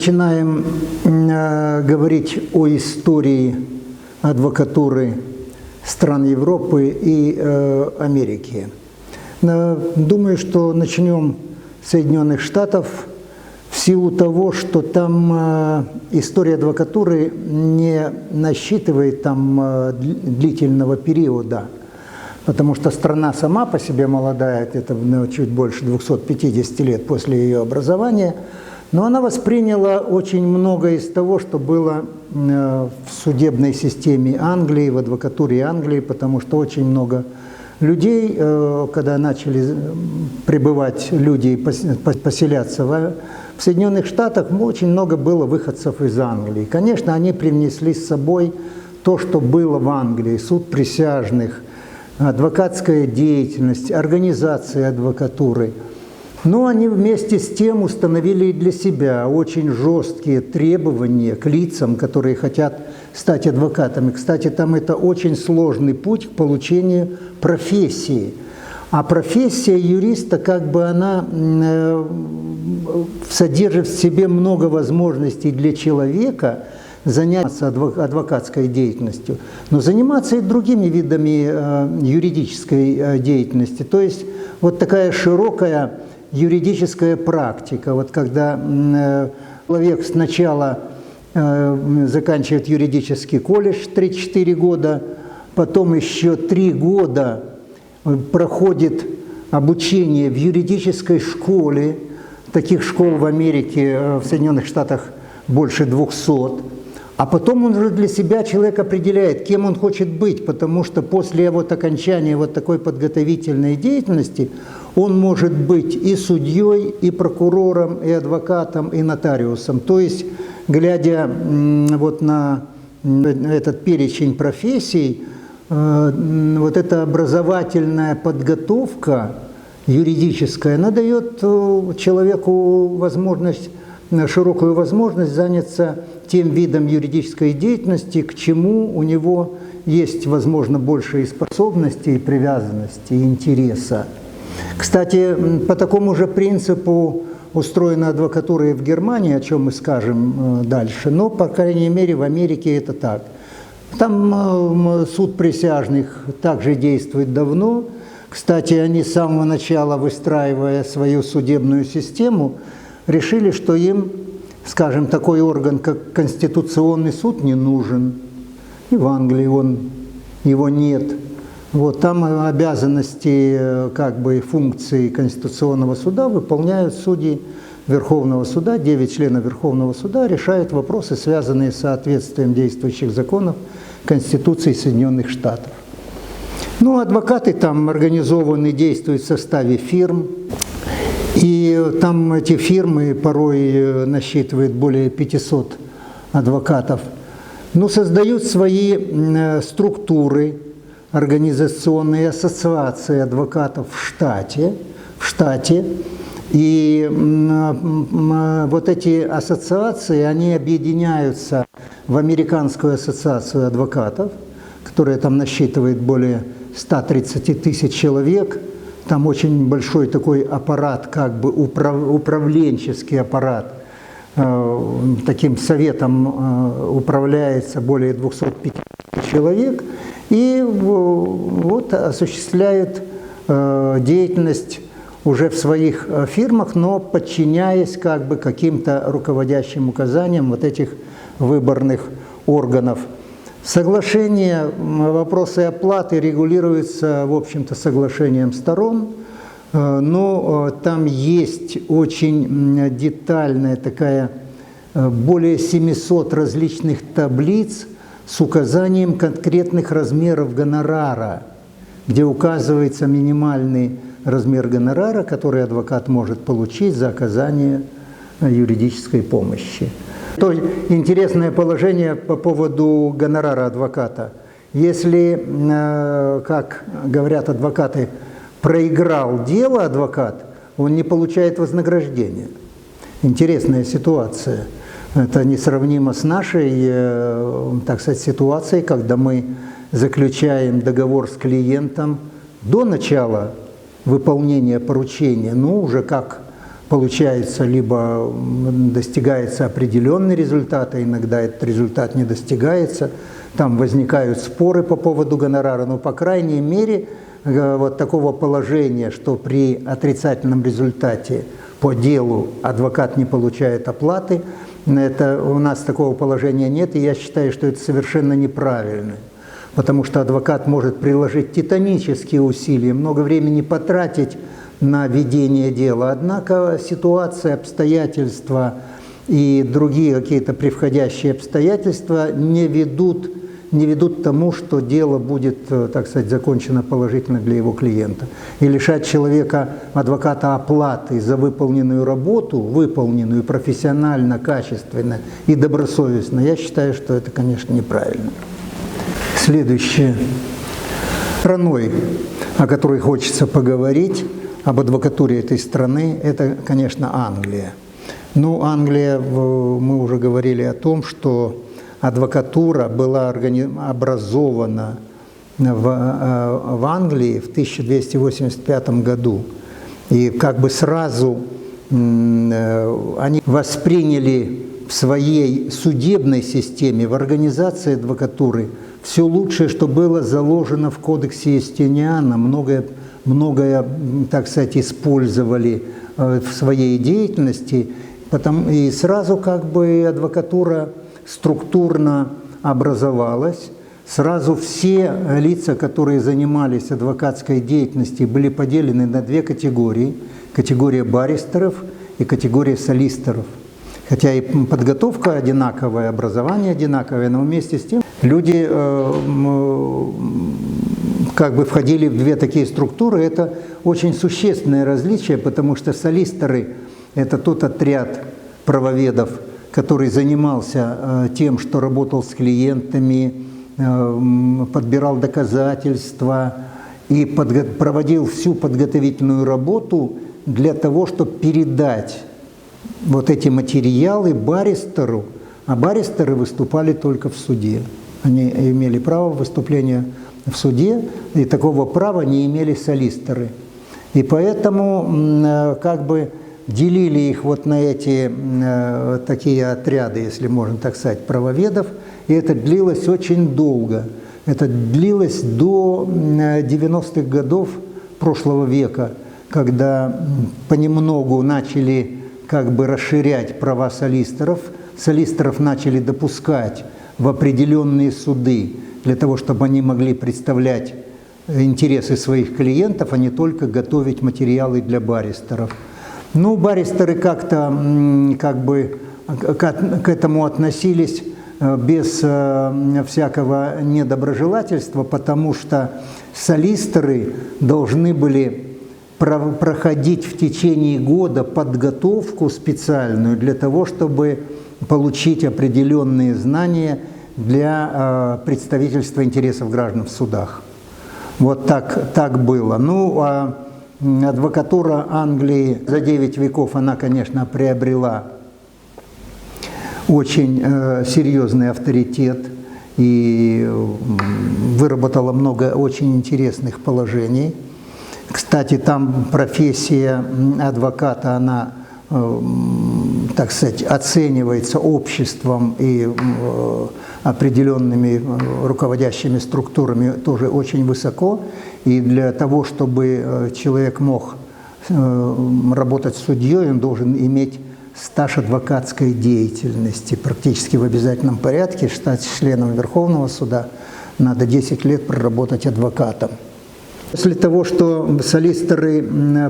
Начинаем э, говорить о истории адвокатуры стран Европы и э, Америки. Но думаю, что начнем с Соединенных Штатов в силу того, что там э, история адвокатуры не насчитывает там э, длительного периода, потому что страна сама по себе молодая, это ну, чуть больше 250 лет после ее образования – но она восприняла очень многое из того, что было э, в судебной системе Англии, в адвокатуре Англии, потому что очень много людей, э, когда начали прибывать люди и поселяться в Соединенных Штатах, очень много было выходцев из Англии. Конечно, они привнесли с собой то, что было в Англии, суд присяжных, адвокатская деятельность, организация адвокатуры – но они вместе с тем установили для себя очень жесткие требования к лицам, которые хотят стать адвокатами. Кстати, там это очень сложный путь к получению профессии. А профессия юриста, как бы она э, содержит в себе много возможностей для человека заняться адвокатской деятельностью, но заниматься и другими видами э, юридической э, деятельности. То есть вот такая широкая юридическая практика. Вот когда э, человек сначала э, заканчивает юридический колледж 3-4 года, потом еще 3 года э, проходит обучение в юридической школе. Таких школ в Америке, в Соединенных Штатах больше 200. А потом он уже для себя человек определяет, кем он хочет быть, потому что после вот окончания вот такой подготовительной деятельности он может быть и судьей, и прокурором, и адвокатом, и нотариусом. То есть, глядя вот на этот перечень профессий, э, вот эта образовательная подготовка юридическая, она дает э, человеку возможность, широкую возможность заняться тем видом юридической деятельности, к чему у него есть, возможно, больше и способности, и привязанности, и интереса. Кстати, по такому же принципу устроена адвокатура и в Германии, о чем мы скажем э, дальше, но, по крайней мере, в Америке это так. Там суд присяжных также действует давно. Кстати, они с самого начала, выстраивая свою судебную систему, решили, что им скажем, такой орган, как Конституционный суд, не нужен. И в Англии он, его нет. Вот, там обязанности, э, как бы функции Конституционного суда выполняют судьи Верховного суда, 9 членов Верховного суда решают вопросы, связанные с соответствием действующих законов Конституции Соединенных Штатов. Ну, адвокаты там организованы, действуют в составе фирм, и там эти фирмы порой э, насчитывают более 500 адвокатов. Но создают свои э, структуры, организационные ассоциации адвокатов в штате, в штате. И вот эти ассоциации, они объединяются в Американскую ассоциацию адвокатов, которая там насчитывает более 130 тысяч человек – там очень большой такой аппарат, как бы управ, управленческий аппарат. Э, таким советом э, управляется более 250 человек и вот осуществляет э, деятельность уже в своих фирмах, но подчиняясь как бы каким-то руководящим указаниям вот этих выборных органов – Соглашение, вопросы оплаты регулируются, в общем-то, соглашением сторон, э, но э, там есть очень детальная такая, э, более 700 различных таблиц с указанием конкретных размеров гонорара, где указывается минимальный размер гонорара, который адвокат может получить за оказание юридической помощи. То интересное положение по поводу гонорара адвоката. Если, э, как говорят адвокаты, проиграл дело адвокат, он не получает вознаграждения. Интересная ситуация. Это несравнимо с нашей, э, так сказать, ситуацией, когда мы заключаем договор с клиентом до начала выполнения поручения, ну уже как получается, либо достигается определенный результат, а иногда этот результат не достигается. Там возникают споры по поводу гонорара, но, по крайней мере, э, вот такого положения, что при отрицательном результате по делу адвокат не получает оплаты, это, у нас такого положения нет, и я считаю, что это совершенно неправильно. Потому что адвокат может приложить титанические усилия, много времени потратить на ведение дела. Однако ситуация, обстоятельства и другие какие-то превходящие обстоятельства не ведут, не ведут к тому, что дело будет, э, так сказать, закончено положительно для его клиента. И лишать человека, адвоката, оплаты за выполненную работу, выполненную профессионально, качественно и добросовестно, я считаю, что это, конечно, неправильно. Следующее. Страной, о которой хочется поговорить, об адвокатуре этой страны, это, конечно, Англия. Ну, Англия, мы уже говорили о том, что адвокатура была образована в, э, в Англии в 1285 году. И как бы сразу э, они восприняли в своей судебной системе, в организации адвокатуры все лучшее, что было заложено в кодексе Естиниана, многое многое, так сказать, использовали э, в своей деятельности, потом, и сразу как бы адвокатура структурно образовалась, сразу все лица, которые занимались адвокатской деятельностью, были поделены на две категории. Категория баристеров и категория солистеров. Хотя и подготовка одинаковая, образование одинаковое, но вместе с тем люди э, как бы входили в две такие структуры, это очень существенное различие, потому что солисторы – это тот отряд правоведов, который занимался э, тем, что работал с клиентами, э, подбирал доказательства и проводил всю подготовительную работу для того, чтобы передать вот эти материалы баристеру, а баристеры выступали только в суде. Они имели право выступления в суде, и такого права не имели солистеры. И поэтому э, как бы делили их вот на эти э, такие отряды, если можно так сказать, правоведов, и это длилось очень долго. Это длилось до 90-х годов прошлого века, когда понемногу начали как бы расширять права солистеров, солистеров начали допускать в определенные суды, для того, чтобы они могли представлять интересы своих клиентов, а не только готовить материалы для баристеров. Ну, баристеры как-то как бы к этому относились э, без э, всякого недоброжелательства, потому что солистеры должны были проходить в течение года подготовку специальную для того, чтобы получить определенные знания для э, представительства интересов граждан в судах. Вот так, так было. Ну, а адвокатура Англии за 9 веков, она, конечно, приобрела очень э, серьезный авторитет и выработала много очень интересных положений. Кстати, там профессия адвоката, она Э, так сказать, оценивается обществом и э, определенными руководящими структурами тоже очень высоко. И для того, чтобы человек мог работать судьей, он должен иметь стаж адвокатской деятельности практически в обязательном порядке. Стать членом Верховного суда надо 10 лет проработать адвокатом. После того, что солистеры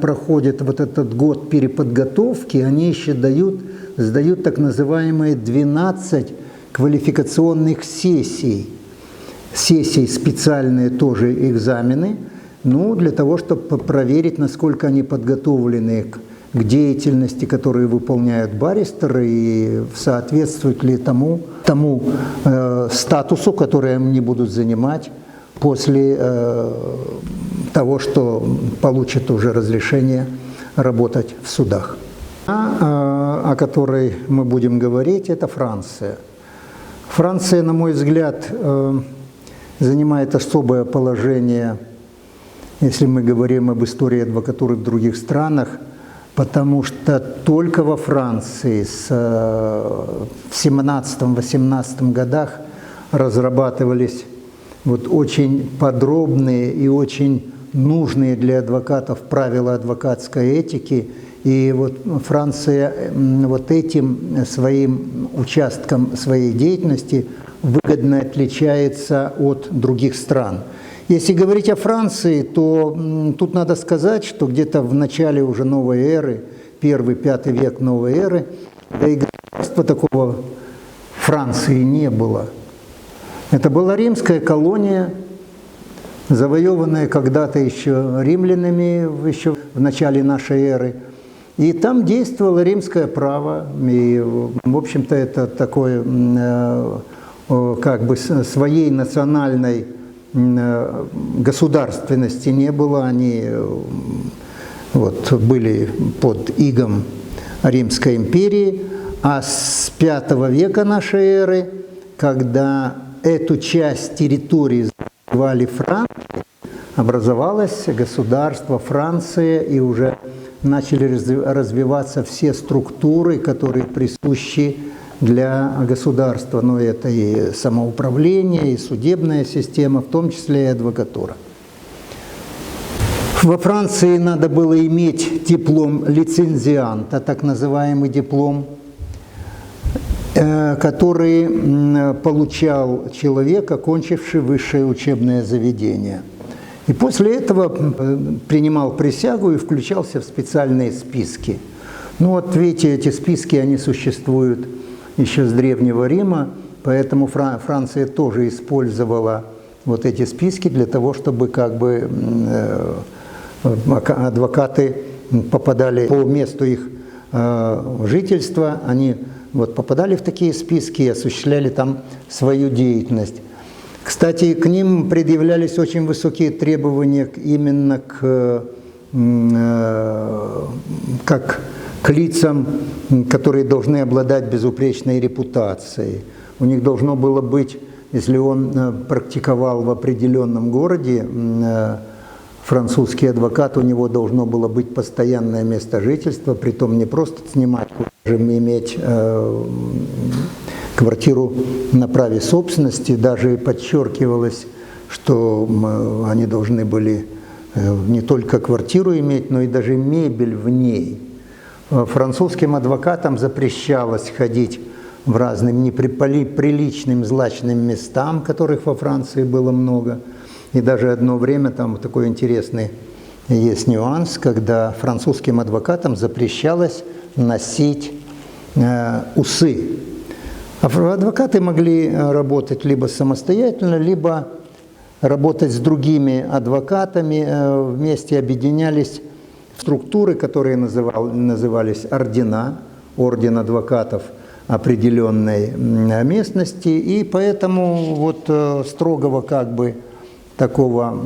проходят вот этот год переподготовки, они еще дают, сдают так называемые 12 квалификационных сессий. Сессий специальные тоже экзамены, ну, для того, чтобы проверить, насколько они подготовлены к, к деятельности, которую выполняют баристеры, и соответствует ли тому, тому э, статусу, который они будут занимать после э, того, что получит уже разрешение работать в судах. А, о которой мы будем говорить, это Франция. Франция, на мой взгляд, э, занимает особое положение, если мы говорим об истории адвокатуры в других странах, потому что только во Франции с, в 17-18 годах разрабатывались вот очень подробные и очень нужные для адвокатов правила адвокатской этики. И вот Франция вот этим своим участком своей деятельности выгодно отличается от других стран. Если говорить о Франции, то тут надо сказать, что где-то в начале уже новой эры, первый, пятый век новой эры, да государства такого Франции не было. Это была римская колония, завоеванная когда-то еще римлянами, еще в начале нашей эры. И там действовало римское право, и, в общем-то, это такое, э, как бы, своей национальной э, государственности не было, они э, вот, были под игом Римской империи, а с V века нашей эры, когда эту часть территории звали Францией, образовалось государство Франция, и уже начали развиваться все структуры, которые присущи для государства. Но это и самоуправление, и судебная система, в том числе и адвокатура. Во Франции надо было иметь диплом лицензианта, так называемый диплом Э, который получал человек, окончивший высшее учебное заведение. И после этого принимал присягу и включался в специальные списки. Ну вот видите, эти списки, они существуют еще с Древнего Рима, поэтому Франция тоже использовала вот эти списки для того, чтобы как бы э, адвокаты попадали по месту их э, жительства, они вот, попадали в такие списки и осуществляли там свою деятельность. Кстати, к ним предъявлялись очень высокие требования именно к, э, как к лицам, которые должны обладать безупречной репутацией. У них должно было быть, если он э, практиковал в определенном городе, э, французский адвокат, у него должно было быть постоянное место жительства, притом не просто снимать, иметь э, квартиру на праве собственности, даже подчеркивалось, что они должны были э, не только квартиру иметь, но и даже мебель в ней. Французским адвокатам запрещалось ходить в разным неприличным, злачным местам, которых во Франции было много – и даже одно время там такой интересный есть нюанс, когда французским адвокатам запрещалось носить э, усы. А адвокаты могли работать либо самостоятельно, либо работать с другими адвокатами, э, вместе объединялись в структуры, которые называл, назывались ордена, орден адвокатов определенной местности, и поэтому вот э, строгого как бы такого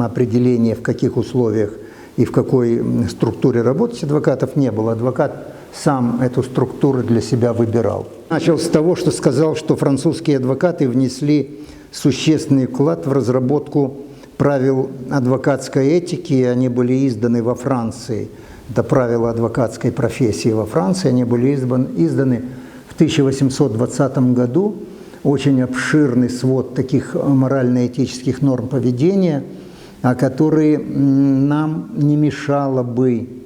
определения, в каких условиях и в какой структуре работать адвокатов не было. Адвокат сам эту структуру для себя выбирал. Начал с того, что сказал, что французские адвокаты внесли существенный вклад в разработку правил адвокатской этики, они были изданы во Франции. Это правила адвокатской профессии во Франции, они были изданы в 1820 году очень обширный свод таких морально-этических норм поведения, а которые нам не мешало бы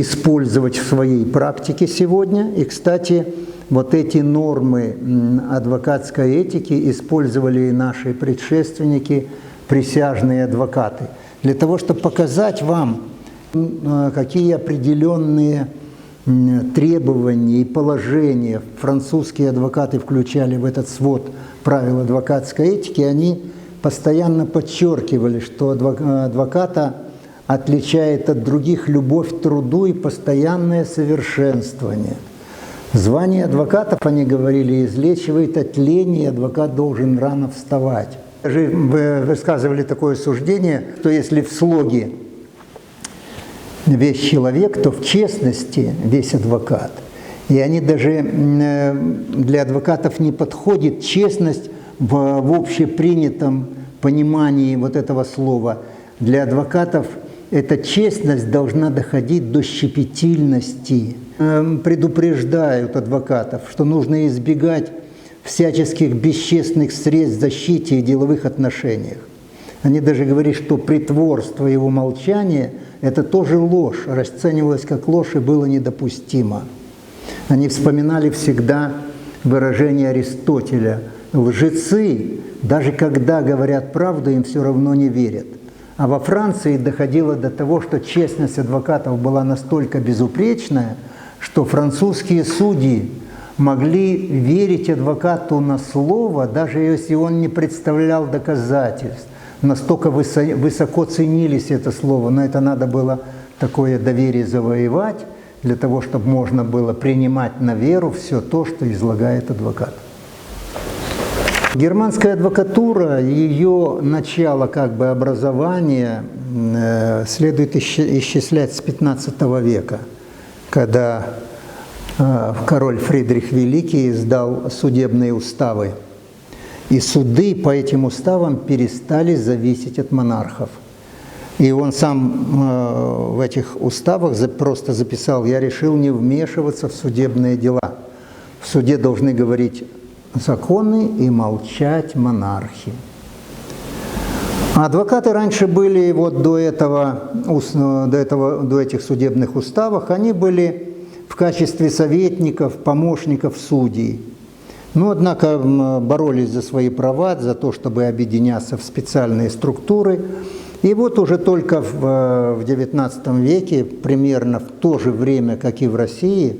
использовать в своей практике сегодня. И, кстати, вот эти нормы адвокатской этики использовали и наши предшественники, присяжные адвокаты, для того, чтобы показать вам, а, какие определенные требования и положения французские адвокаты включали в этот свод правил адвокатской этики, они постоянно подчеркивали, что адвоката отличает от других любовь к труду и постоянное совершенствование. Звание адвокатов, они говорили, излечивает от лени, и адвокат должен рано вставать. Вы высказывали такое суждение, что если в слоге весь человек, то в честности весь адвокат. И они даже э, для адвокатов не подходит честность в, в общепринятом понимании вот этого слова. Для адвокатов эта честность должна доходить до щепетильности. Эм, предупреждают адвокатов, что нужно избегать всяческих бесчестных средств защиты и деловых отношениях. Они даже говорят, что притворство его молчания – это тоже ложь, расценивалось как ложь и было недопустимо. Они вспоминали всегда выражение Аристотеля «лжецы, даже когда говорят правду, им все равно не верят». А во Франции доходило до того, что честность адвокатов была настолько безупречная, что французские судьи могли верить адвокату на слово, даже если он не представлял доказательств. Настолько высоко ценились это слово, но это надо было такое доверие завоевать для того, чтобы можно было принимать на веру все то, что излагает адвокат. Германская адвокатура, ее начало как бы образования э, следует исчислять с 15 века, когда э, король Фридрих Великий издал судебные уставы. И суды по этим уставам перестали зависеть от монархов. И он сам э, в этих уставах просто записал, я решил не вмешиваться в судебные дела. В суде должны говорить законы и молчать монархи. Адвокаты раньше были вот до этого, до этого, до этих судебных уставов, они были в качестве советников, помощников судей. Но, однако, боролись за свои права, за то, чтобы объединяться в специальные структуры. И вот уже только в XIX веке, примерно в то же время, как и в России,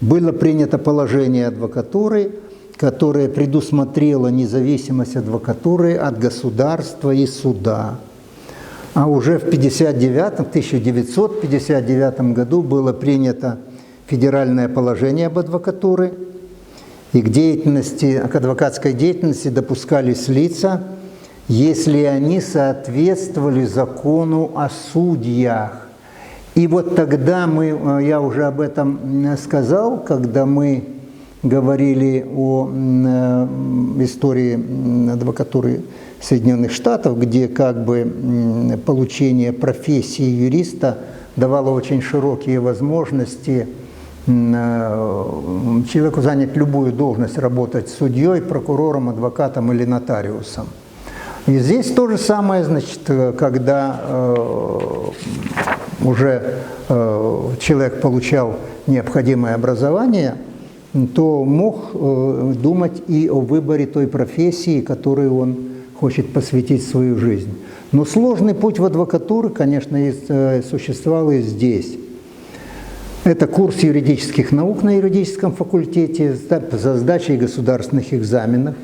было принято положение адвокатуры – которая предусмотрела независимость адвокатуры от государства и суда. А уже в 59, 1959 году было принято федеральное положение об адвокатуре, и к деятельности, к адвокатской деятельности допускались лица, если они соответствовали закону о судьях. И вот тогда мы, я уже об этом сказал, когда мы говорили о э, истории адвокатуры Соединенных Штатов, где как бы получение профессии юриста давало очень широкие возможности э, человеку занять любую должность, работать судьей, прокурором, адвокатом или нотариусом. И здесь то же самое, значит, когда э, уже э, человек получал необходимое образование – то мог э, думать и о выборе той профессии, которой он хочет посвятить свою жизнь. Но сложный путь в адвокатуру, конечно, э, существовал и здесь. Это курс юридических наук на юридическом факультете за сдачей государственных экзаменов.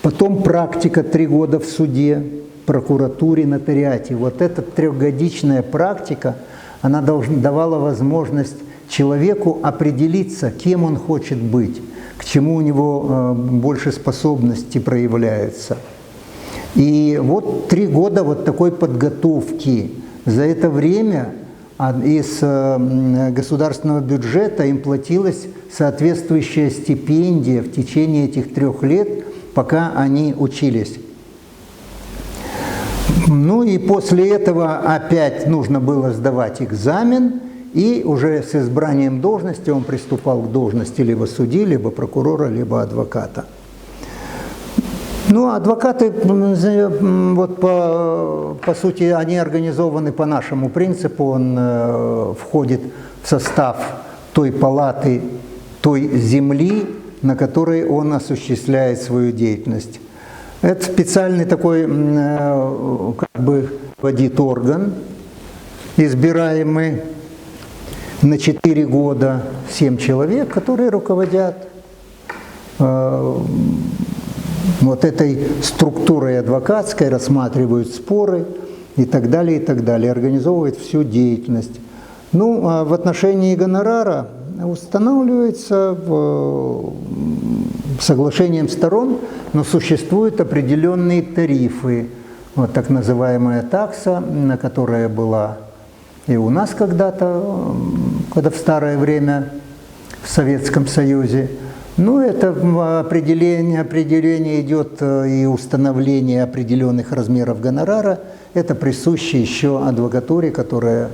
Потом практика три года в суде, прокуратуре, нотариате. Вот эта трехгодичная практика, она давала возможность человеку определиться, кем он хочет быть, к чему у него э, больше способностей проявляются. И вот три года вот такой подготовки. За это время из э, государственного бюджета им платилась соответствующая стипендия в течение этих трех лет, пока они учились. Ну и после этого опять нужно было сдавать экзамен – и уже с избранием должности он приступал к должности либо судьи, либо прокурора, либо адвоката. Ну, адвокаты, вот по, по сути, они организованы по нашему принципу. Он э, входит в состав той палаты, той земли, на которой он осуществляет свою деятельность. Это специальный такой, э, как бы, водит орган, избираемый на 4 года 7 человек, которые руководят э, вот этой структурой адвокатской, рассматривают споры и так далее, и так далее, организовывают всю деятельность. Ну, а в отношении гонорара устанавливается в, соглашением сторон, но существуют определенные тарифы. Вот так называемая такса, на которая была и у нас когда-то, когда в старое время в Советском Союзе. Ну, это определение, определение идет э, и установление определенных размеров гонорара. Это присуще еще адвокатуре, которая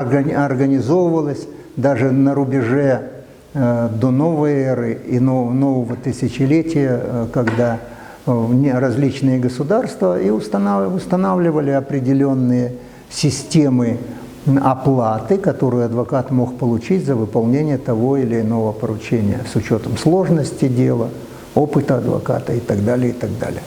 органи- организовывалась даже на рубеже э, до новой эры и но- нового тысячелетия, э, когда различные государства и устанав- устанавливали определенные системы оплаты, которую адвокат мог получить за выполнение того или иного поручения с учетом сложности дела, опыта адвоката и так далее, и так далее.